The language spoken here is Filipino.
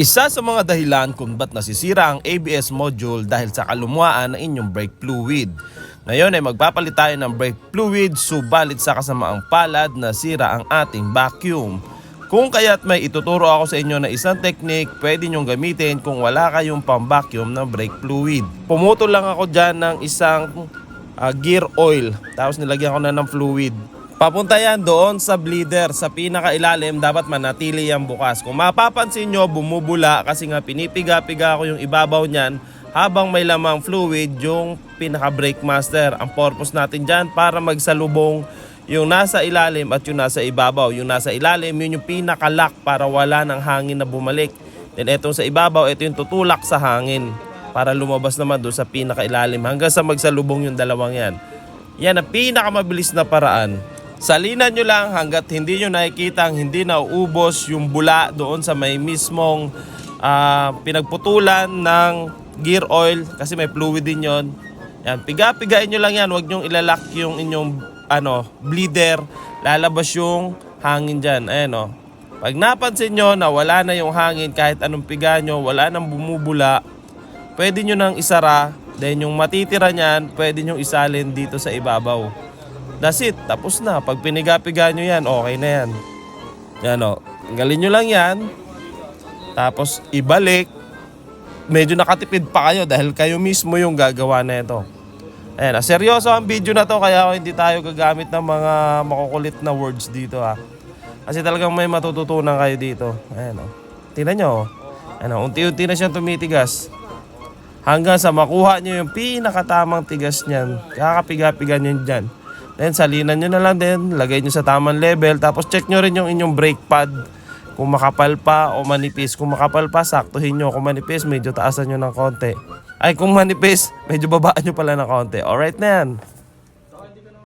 Isa sa mga dahilan kung ba't nasisira ang ABS module dahil sa kalumuaan ng inyong brake fluid. Ngayon ay magpapalit tayo ng brake fluid subalit sa kasamaang palad na sira ang ating vacuum. Kung kaya't may ituturo ako sa inyo na isang technique pwede nyong gamitin kung wala kayong pang-vacuum ng brake fluid. Pumutol lang ako dyan ng isang ah, gear oil tapos nilagyan ko na ng fluid. Papunta yan doon sa bleeder, sa pinakailalim, dapat manatili yan bukas. Kung mapapansin nyo, bumubula kasi nga pinipiga-piga ko yung ibabaw niyan habang may lamang fluid yung pinaka-brake master. Ang purpose natin dyan para magsalubong yung nasa ilalim at yung nasa ibabaw. Yung nasa ilalim, yun yung pinaka-lock para wala ng hangin na bumalik. Then etong sa ibabaw, ito yung tutulak sa hangin para lumabas naman doon sa pinakailalim hanggang sa magsalubong yung dalawang yan. Yan ang pinakamabilis na paraan. Salinan nyo lang hanggat hindi nyo nakikita hindi nauubos yung bula doon sa may mismong ah, pinagputulan ng gear oil kasi may fluid din yon. Yan, piga-pigain nyo lang yan. Huwag nyo ilalak yung inyong ano, bleeder. Lalabas yung hangin dyan. Ayan o. Pag napansin nyo na wala na yung hangin kahit anong piga nyo, wala nang bumubula, pwede nyo nang isara. Then yung matitira niyan, pwede nyo isalin dito sa ibabaw. That's it. Tapos na. Pag piniga-piga nyo yan, okay na yan. Yan o. Tanggalin nyo lang yan. Tapos ibalik. Medyo nakatipid pa kayo dahil kayo mismo yung gagawa na ito. Ayan, ah, seryoso ang video na to kaya hindi tayo gagamit ng mga makukulit na words dito ha. Kasi talagang may matututunan kayo dito. Ayan o. Tingnan nyo o. Ayan o, unti-unti na siyang tumitigas. Hanggang sa makuha nyo yung pinakatamang tigas niyan. Kakapiga-piga nyo dyan. Then salinan nyo na lang din, lagay nyo sa tamang level, tapos check nyo rin yung inyong brake pad. Kung makapal pa o manipis. Kung makapal pa, saktuhin nyo. Kung manipis, medyo taasan nyo ng konti. Ay, kung manipis, medyo babaan nyo pala ng konti. Alright na yan.